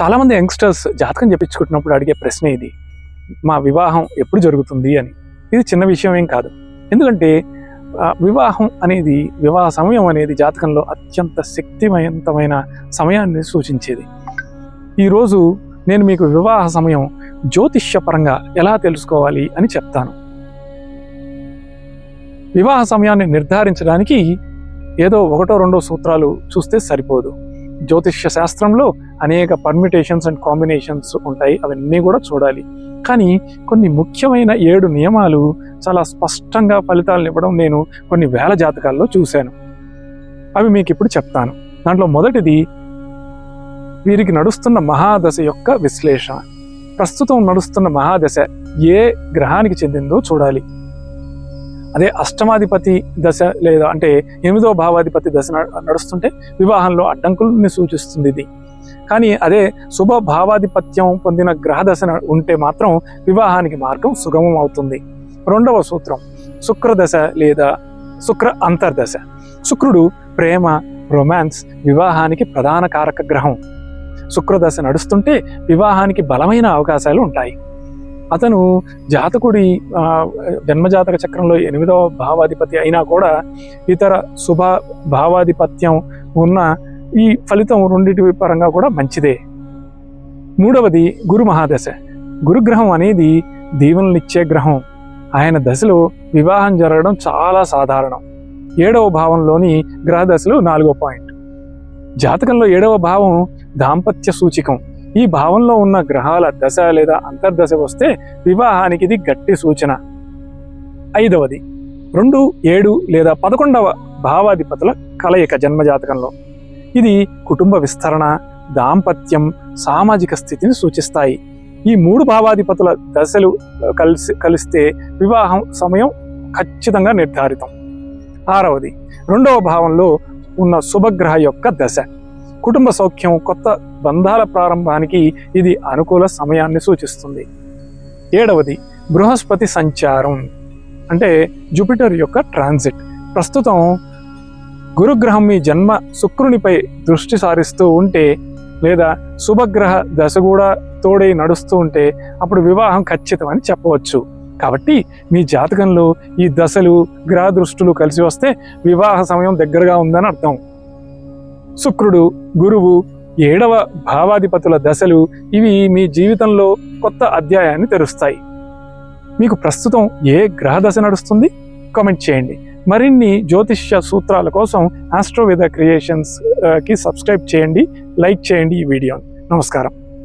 చాలామంది యంగ్స్టర్స్ జాతకం చెప్పించుకుంటున్నప్పుడు అడిగే ప్రశ్న ఇది. మా వివాహం ఎప్పుడు జరుగుతుంది అని. ఇది చిన్న విషయం ఏం కాదు. ఎందుకంటే వివాహం అనేది వివాహ సమయం అనేది జాతకంలో అత్యంత శక్తివంతమైన సమయాన్ని సూచించేది. ఈరోజు నేను మీకు వివాహ సమయం జ్యోతిష్యపరంగా ఎలా తెలుసుకోవాలి అని చెప్తాను. వివాహ సమయాన్ని నిర్ధారించడానికి ఏదో ఒకటో రెండో సూత్రాలు చూస్తే సరిపోదు. జ్యోతిష్య శాస్త్రంలో అనేక పర్మిటేషన్స్ అండ్ కాంబినేషన్స్ ఉంటాయి. అవన్నీ కూడా చూడాలి. కానీ కొన్ని ముఖ్యమైన ఏడు నియమాలు చాలా స్పష్టంగా ఫలితాలను ఇవ్వడం నేను కొన్ని వేల జాతకాల్లో చూశాను. అవి మీకు ఇప్పుడు చెప్తాను. దాంట్లో మొదటిది వీరికి నడుస్తున్న మహాదశ యొక్క విశ్లేషణ. ప్రస్తుతం నడుస్తున్న మహాదశ ఏ గ్రహానికి చెందిందో చూడాలి. అదే అష్టమాధిపతి దశ లేదా అంటే ఎనిమిదో భావాధిపతి దశ నడుస్తుంటే వివాహంలో అడ్డంకుల్ని సూచిస్తుంది ఇది. కానీ అదే శుభ భావాధిపత్యం పొందిన గ్రహదశ ఉంటే మాత్రం వివాహానికి మార్గం సుగమం అవుతుంది. రెండవ సూత్రం శుక్రదశ లేదా శుక్ర అంతర్దశ శుక్రుడు ప్రేమ రొమాన్స్ వివాహానికి ప్రధాన కారక గ్రహం. శుక్రదశ నడుస్తుంటే వివాహానికి బలమైన అవకాశాలు ఉంటాయి. అతను జాతకుడి జన్మజాతక చక్రంలో ఎనిమిదవ భావాధిపతి అయినా కూడా ఇతర శుభ భావాధిపత్యం ఉన్న ఈ ఫలితం రెండింటి పరంగా కూడా మంచిదే. మూడవది గురు మహాదశ. గురుగ్రహం అనేది దీవెనలిచ్చే గ్రహం. ఆయన దశలో వివాహం జరగడం చాలా సాధారణం. ఏడవ భావంలోని గ్రహ దశలు నాలుగో పాయింట్. జాతకంలో ఏడవ భావం దాంపత్య సూచికం. ఈ భావంలో ఉన్న గ్రహాల దశ లేదా అంతర్దశ వస్తే వివాహానికి ఇది గట్టి సూచన. ఐదవది రెండు ఏడు లేదా పదకొండవ భావాధిపతుల కలయిక జన్మజాతకంలో. ఇది కుటుంబ విస్తరణ దాంపత్యం సామాజిక స్థితిని సూచిస్తాయి. ఈ మూడు భావాధిపతుల దశలు కలిసి కలిస్తే వివాహం సమయం ఖచ్చితంగా నిర్ధారితం. ఆరవది రెండవ భావంలో ఉన్న శుభగ్రహ యొక్క దశ. కుటుంబ సౌఖ్యం కొత్త బంధాల ప్రారంభానికి ఇది అనుకూల సమయాన్ని సూచిస్తుంది. ఏడవది బృహస్పతి సంచారం. అంటే జూపిటర్ యొక్క ట్రాన్సిట్. ప్రస్తుతం గురుగ్రహం మీ జన్మ శుక్రునిపై దృష్టి సారిస్తూ ఉంటే లేదా శుభగ్రహ దశ కూడా తోడై నడుస్తూ ఉంటే అప్పుడు వివాహం ఖచ్చితమని చెప్పవచ్చు. కాబట్టి మీ జాతకంలో ఈ దశలు గ్రహ దృష్టులు కలిసి వస్తే వివాహ సమయం దగ్గరగా ఉందని అర్థం. శుక్రుడు గురువు ఏడవ భావాధిపతుల దశలు ఇవి మీ జీవితంలో కొత్త అధ్యాయాన్ని తెరుస్తాయి. మీకు ప్రస్తుతం ఏ గ్రహ దశ నడుస్తుంది? కామెంట్ చేయండి. మరిన్ని జ్యోతిష్య సూత్రాల కోసం ఆస్ట్రోవేద క్రియేషన్స్కి సబ్స్క్రైబ్ చేయండి లైక్ చేయండి ఈ వీడియోని. నమస్కారం.